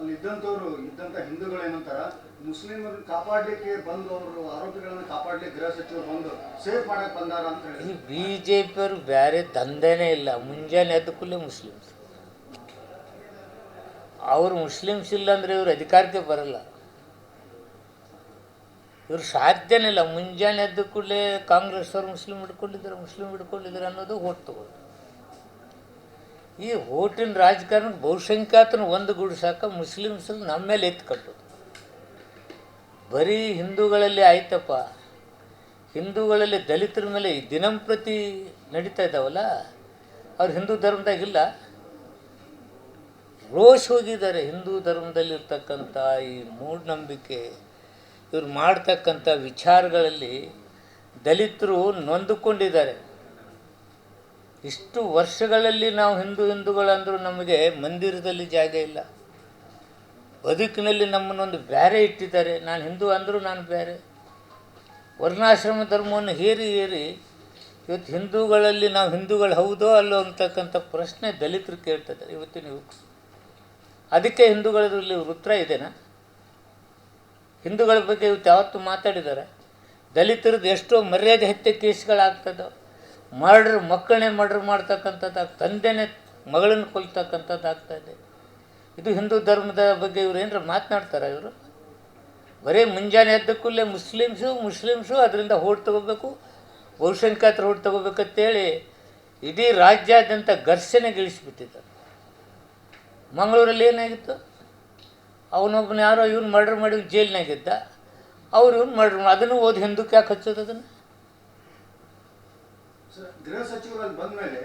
ಅಲ್ಲಿ ಇದ್ದಂಥವ್ರು ಇದ್ದಂಥ ಹಿಂದೂಗಳು ಏನಂತಾರ ಮುಸ್ಲಿಮರನ್ನ ಕಾಪಾಡಲಿಕ್ಕೆ ಬಂದು ಅವರು ಆರೋಪಿಗಳನ್ನ ಕಾಪಾಡ್ಲಿಕ್ಕೆ ಗೃಹ ಸಚಿವರು ಬಂದು ಸೇಫ್ ಮಾಡಕ್ ಬಂದಾರ ಅಂತ ಹೇಳಿ. ಬಿಜೆಪಿಯವರು ಬೇರೆ ದಂಧೆನೇ ಇಲ್ಲ. ಮುಂಜಾನೆ ಎದ್ದ ಕೂಡಲೇ ಮುಸ್ಲಿಮ್ಸ್. ಅವರು ಮುಸ್ಲಿಮ್ಸ್ ಇಲ್ಲ ಅಂದರೆ ಇವರು ಅಧಿಕಾರಕ್ಕೆ ಬರಲ್ಲ. ಇವ್ರು ಸಾಧ್ಯನೇ ಇಲ್ಲ. ಮುಂಜಾನೆ ಎದ್ದ ಕೂಡಲೇ ಕಾಂಗ್ರೆಸ್ ಅವರು ಮುಸ್ಲಿಂ ಹಿಡ್ಕೊಂಡಿದ್ದಾರೆ ಮುಸ್ಲಿಂ ಹಿಡ್ಕೊಂಡಿದ್ದಾರೆ ಅನ್ನೋದು ಓಟ್ ಈ ಓಟಿನ ರಾಜಕಾರಣ ಬಹುಸಂಖ್ಯಾತನ ಒಂದು ಗುಡಿಸಾಕ ಮುಸ್ಲಿಮ್ಸ್ ನಮ್ಮ ಮೇಲೆ ಎತ್ತು ಬರೀ ಹಿಂದೂಗಳಲ್ಲಿ ಆಯ್ತಪ್ಪ. ಹಿಂದೂಗಳಲ್ಲಿ ದಲಿತರ ಮೇಲೆ ದಿನಂಪ್ರತಿ ನಡೀತಾ ಇದ್ದಾವಲ್ಲ, ಅವ್ರು ಹಿಂದೂ ಧರ್ಮದಾಗಿಲ್ಲ ರೋಷ್ ಹೋಗಿದ್ದಾರೆ ಹಿಂದೂ ಧರ್ಮದಲ್ಲಿರ್ತಕ್ಕಂಥ ಈ ಮೂಢನಂಬಿಕೆ, ಇವ್ರು ಮಾಡ್ತಕ್ಕಂಥ ವಿಚಾರಗಳಲ್ಲಿ ದಲಿತರು ನೊಂದುಕೊಂಡಿದ್ದಾರೆ. ಇಷ್ಟು ವರ್ಷಗಳಲ್ಲಿ ನಾವು ಹಿಂದೂ ಹಿಂದೂಗಳಂದರೂ ನಮಗೆ ಮಂದಿರದಲ್ಲಿ ಜಾಗ ಇಲ್ಲ. ಬದುಕಿನಲ್ಲಿ ನಮ್ಮನ್ನೊಂದು ಬೇರೆ ಇಟ್ಟಿದ್ದಾರೆ. ನಾನು ಹಿಂದೂ ಅಂದರೂ ನಾನು ಬೇರೆ ವರ್ಣಾಶ್ರಮ ಧರ್ಮವನ್ನು ಹೇರಿ ಹೇರಿ ಇವತ್ತು ಹಿಂದೂಗಳಲ್ಲಿ ನಾವು ಹಿಂದೂಗಳು ಹೌದೋ ಅಲ್ಲೋ ಅಂತಕ್ಕಂಥ ಪ್ರಶ್ನೆ ದಲಿತರು ಕೇಳ್ತಿದ್ದಾರೆ. ಇವತ್ತಿನ ಯುವಕರು ಅದಕ್ಕೆ ಹಿಂದೂಗಳಲ್ಲಿ ವೃತ್ರ ಇದೆನಾ? ಹಿಂದೂಗಳ ಬಗ್ಗೆ ಇವತ್ತು ಯಾವತ್ತು ಮಾತಾಡಿದ್ದಾರೆ. ದಲಿತರದ್ದು ಎಷ್ಟೋ ಮರ್ಯಾದೆ ಹತ್ಯೆ ಕೇಸ್ಗಳಾಗ್ತದೆ. ಮರ್ಡ್ರ್, ಮಕ್ಕಳನ್ನೇ ಮರ್ಡ್ರ್ ಮಾಡ್ತಕ್ಕಂಥದ್ದು ತಂದೆನೇ ಮಗಳನ್ನು ಕೊಲ್ತಕ್ಕಂಥದ್ದು ಇದೆ. ಇದು ಹಿಂದೂ ಧರ್ಮದ ಬಗ್ಗೆ ಇವರು ಏನಾರ ಮಾತನಾಡ್ತಾರೆ ಇವರು? ಬರೀ ಮುಂಜಾನೆ ಎದ್ದಕ್ಕೂಲ್ಲೇ ಮುಸ್ಲಿಮ್ಸು ಮುಸ್ಲಿಮ್ಸು ಅದರಿಂದ ಹೋಡ್ ತಗೋಬೇಕು ಬಹುಶಂಖ್ಯಾತರು ಹೋಡ್ ತಗೋಬೇಕಂತೇಳಿ ಇಡೀ ರಾಜ್ಯಾದ್ಯಂತ ಘರ್ಷಣೆಗಿಳಿಸ್ಬಿಟ್ಟಿದ್ದಾರೆ ಮಂಗಳೂರಲ್ಲಿ ಏನಾಗಿತ್ತು? ಅವನೊಬ್ಬನ ಯಾರೋ ಇವ್ನು ಮರ್ಡರ್ ಮಾಡಿ ಜೈಲಿನಾಗಿದ್ದ ಅವ್ರು ಇವ್ನು ಮರ್ಡರ್ ಅದನ್ನು ಓದಿ ಹಿಂದಕ್ಕೆ ಯಾಕೆ ಹಚ್ಚೋದು ಅದನ್ನು? ಗೃಹ ಸಚಿವರಲ್ಲಿ ಬಂದ ಮೇಲೆ